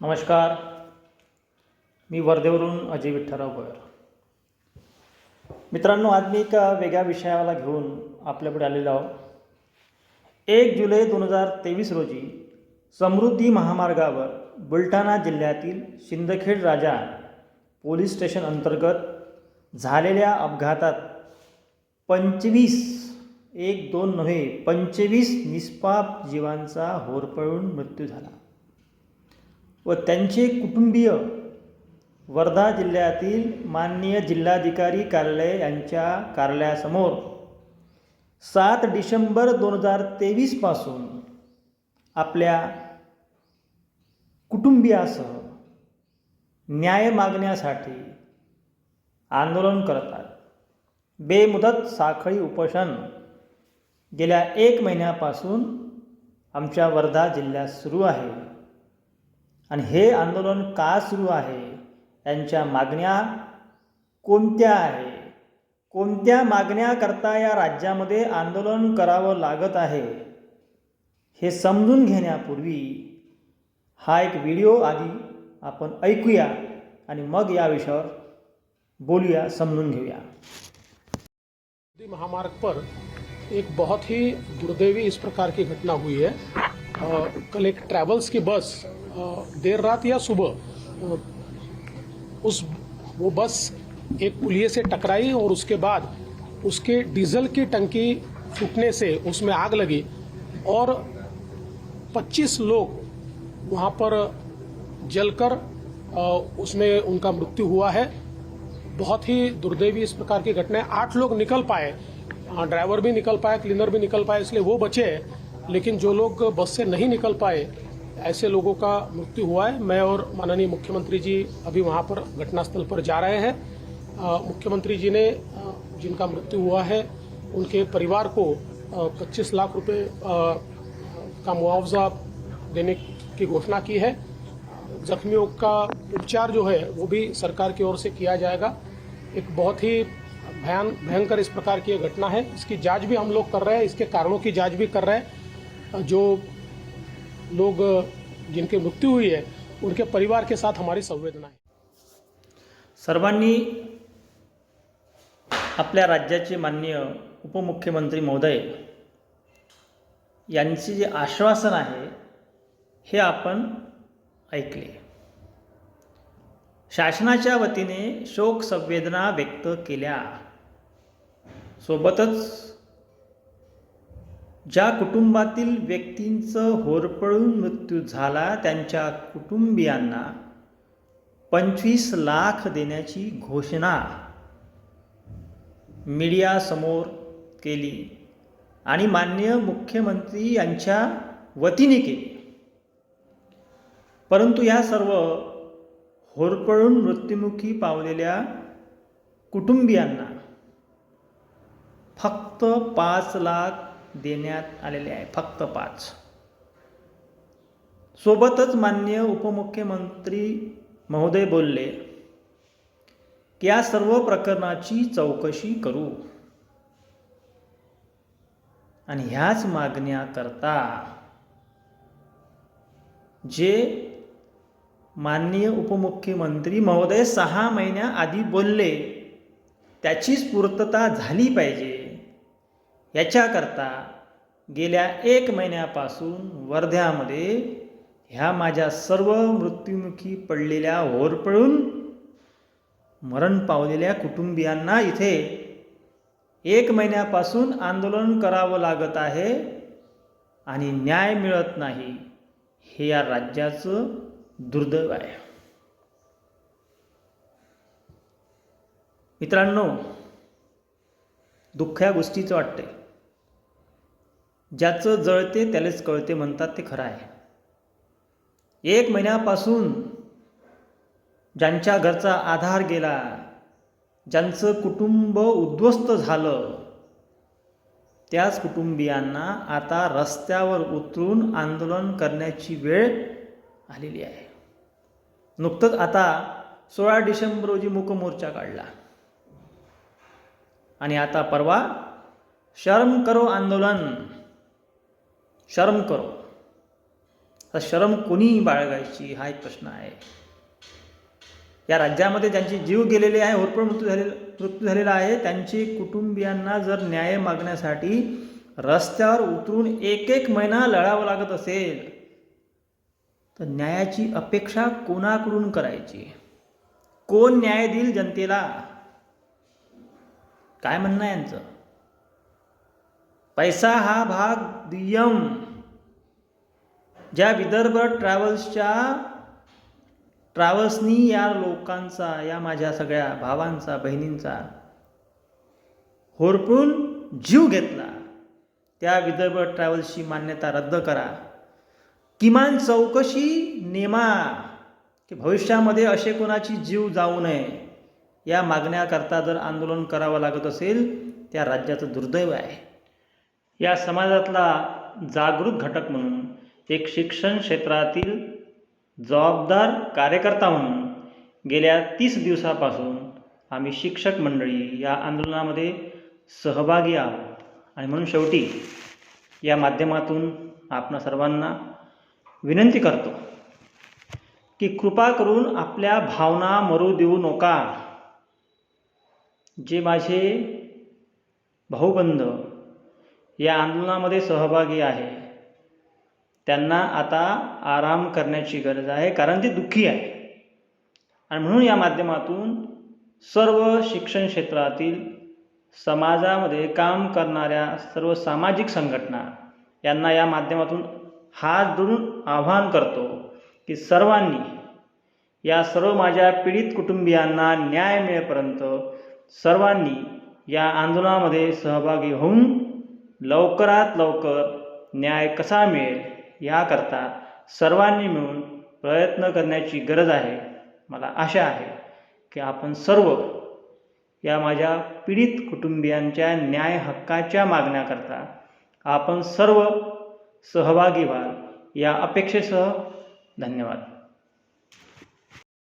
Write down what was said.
नमस्कार. मी वर्धेवरून अजय विठ्ठलराव गोयर मित्रांनो आज मी एका वेगळ्या विषयाला घेऊन आपल्यापुढे आलेलो आहोत. एक जुलै दोन हजार तेवीस रोजी समृद्धी महामार्गावर बुलढाणा जिल्ह्यातील शिंदखेड राजा पोलीस स्टेशन अंतर्गत झालेल्या अपघातात पंचवीस एक दोन नव्हे पंचवीस निष्पाप जीवांचा होरपळून मृत्यू झाला. व त्यांचे कुटुंबीय वर्धा जिल्ह्यातील माननीय जिल्हाधिकारी कार्यालय यांच्या कार्यालयासमोर सात डिसेंबर दोन हजार तेवीसपासून आपल्या कुटुंबियासह न्याय मागण्यासाठी आंदोलन करतात बेमुदत साखळी उपोषण गेल्या एक महिन्यापासून आमच्या वर्धा जिल्ह्यात सुरू आहे. आणि हे आंदोलन का सुरू आहे? यांच्या मागण्या कोणत्या आहे? कोणत्या मागण्याकरता या राज्यामध्ये आंदोलन करावं लागत आहे? हे समजून घेण्यापूर्वी हा एक व्हिडिओ आधी आपण ऐकूया आणि मग या विषयावर बोलूया समजून घेऊया. महामार्ग पर एक बहुत ही दुर्दैवी इस प्रकार की घटना हुई है। कल एक ट्रैवल्स की बस देर रात या सुबह उस वो बस एक पुलिये से टकराई और उसके बाद उसके डीजल की टंकी फूटने से उसमें आग लगी और 25 लोग वहाँ पर जलकर उसमें उनका मृत्यु हुआ है। बहुत ही दुर्दैवी इस प्रकार की घटना है आठ लोग निकल पाए। हाँ, ड्राइवर भी निकल पाए क्लीनर भी निकल पाए इसलिए वो बचे लेकिन जो लोग बस से नहीं निकल पाए ऐसे लोगों का मृत्यु हुआ है। मैं और माननीय मुख्यमंत्री जी अभी वहाँ पर घटनास्थल पर जा रहे हैं। मुख्यमंत्री जी ने जिनका मृत्यु हुआ है, उनके परिवार को पच्चीस लाख रुपए का मुआवजा देने की घोषणा की है। जख्मियों का उपचार जो है, वो भी सरकार की ओर से किया जाएगा। एक बहुत ही भयान, भयंकर इस प्रकार की घटना है। इसकी जाँच भी हम लोग कर रहे हैं, इसके कारणों की जाँच भी कर रहे हैं। जो लोग जिनकी मृत्यु हुई है उनके परिवार के साथ हमारी संवेदना है। सर्वांनी आपल्या राज्याचे माननीय उपमुख्यमंत्री महोदय यांचे जे आश्वासन आहे हे आपण ऐकले. शासनाच्या वतीने शोक संवेदना व्यक्त केल्या. सोबतच ज्या कुटुंबातील व्यक्तींचं होरपळून मृत्यू झाला त्यांच्या कुटुंबियांना पंचवीस लाख देण्याची घोषणा मीडियासमोर केली आणि मान्य मुख्यमंत्री यांच्या वतीने केली. परंतु या सर्व होरपळून मृत्युमुखी पावलेल्या कुटुंबियांना फक्त पाच लाख देण्यात आलेले आहे. फक्त पाच. सोबतच मान्य उपमुख्यमंत्री महोदय बोलले की या सर्व प्रकरणाची चौकशी करू. आणि ह्याच मागण्याकरता जे माननीय उपमुख्यमंत्री महोदय सहा महिन्याआधी बोलले त्याचीच पूर्तता झाली पाहिजे. याच्याकरता गेल्या एक महिन्यापासून वर्ध्यामध्ये ह्या माझ्या सर्व मृत्युमुखी पडलेल्या होरपळून मरण पावलेल्या कुटुंबियांना इथे एक महिन्यापासून आंदोलन करावं लागत आहे आणि न्याय मिळत नाही हे या राज्याचं दुर्दैव आहे. मित्रांनो दुःख या गोष्टीचं वाटतंय. ज्याचं जळते त्यालाच कळते म्हणतात ते खरं आहे. एक महिन्यापासून ज्यांच्या घरचा आधार गेला ज्यांचं कुटुंब उद्ध्वस्त झालं त्याच कुटुंबियांना आता रस्त्यावर उतरून आंदोलन करण्याची वेळ आलेली आहे. नुकतंच आता सोळा डिसेंबर रोजी मूकमोर्चा काढला. आणि आता परवा शर्म करो आंदोलन शर्म करो. तर शरम कोणी बाळगायची हा एक प्रश्न आहे. या राज्यामध्ये ज्यांचे जीव गेलेले आहे होरपळ मृत्यू झालेला मृत्यू झालेला आहे त्यांचे कुटुंबियांना जर न्याय मागण्यासाठी रस्त्यावर उतरून एक एक महिना लढावं लागत असेल तर न्यायाची अपेक्षा कोणाकडून करायची? कोण न्याय देईल जनतेला? काय म्हणणं यांचं? पैसा हा भाग दुय्यम ज्या विदर्भ ट्रॅव्हल्सच्या ट्रॅव्हल्सनी या लोकांचा या माझ्या सगळ्या भावांचा बहिणींचा होरपून जीव घेतला त्या विदर्भ ट्रॅव्हल्सची मान्यता रद्द करा. किमान चौकशी नेमा की भविष्यामध्ये असे कोणाची जीव जाऊ नये या मागण्याकरता जर आंदोलन करावं लागत असेल त्या राज्याचं दुर्दैव आहे. या समाजातला जागृत घटक म्हणून एक शिक्षण क्षेत्रातील जबाबदार कार्यकर्ता म्हणून गेल्या तीस दिवसापासून आम्ही शिक्षक मंडळी या आंदोलनामध्ये सहभागी आहोत. आणि म्हणून शेवटी या माध्यमातून आपणा सर्वांना विनंती करतो की कृपा करून आपल्या भावना मरू देऊ नका. जे माझे भाऊबंध या आंदोलनामध्ये सहभागी आहे त्यांना आता आराम करण्याची गरज आहे कारण ते दुःखी आहे आणि म्हणून या माध्यमातून सर्व शिक्षण क्षेत्रातील समाजामध्ये काम करणाऱ्या सर्व सामाजिक संघटना यांना या माध्यमातून हात धरून आवाहन करतो की सर्वांनी या सर्व माझ्या पीडित कुटुंबियांना न्याय मिळेपर्यंत सर्वांनी या आंदोलनामध्ये सहभागी होऊन लवकरात लवकर न्याय कसा मिळेल? याकरता सर्वांनी मिळून प्रयत्न करण्याची गरज आहे. मला आशा आहे की आपण सर्व या माझ्या पीडित कुटुंबियांच्या न्याय हक्काच्या मागण्याकरता आपण सर्व सहभागी व्हाल या अपेक्षेसह धन्यवाद.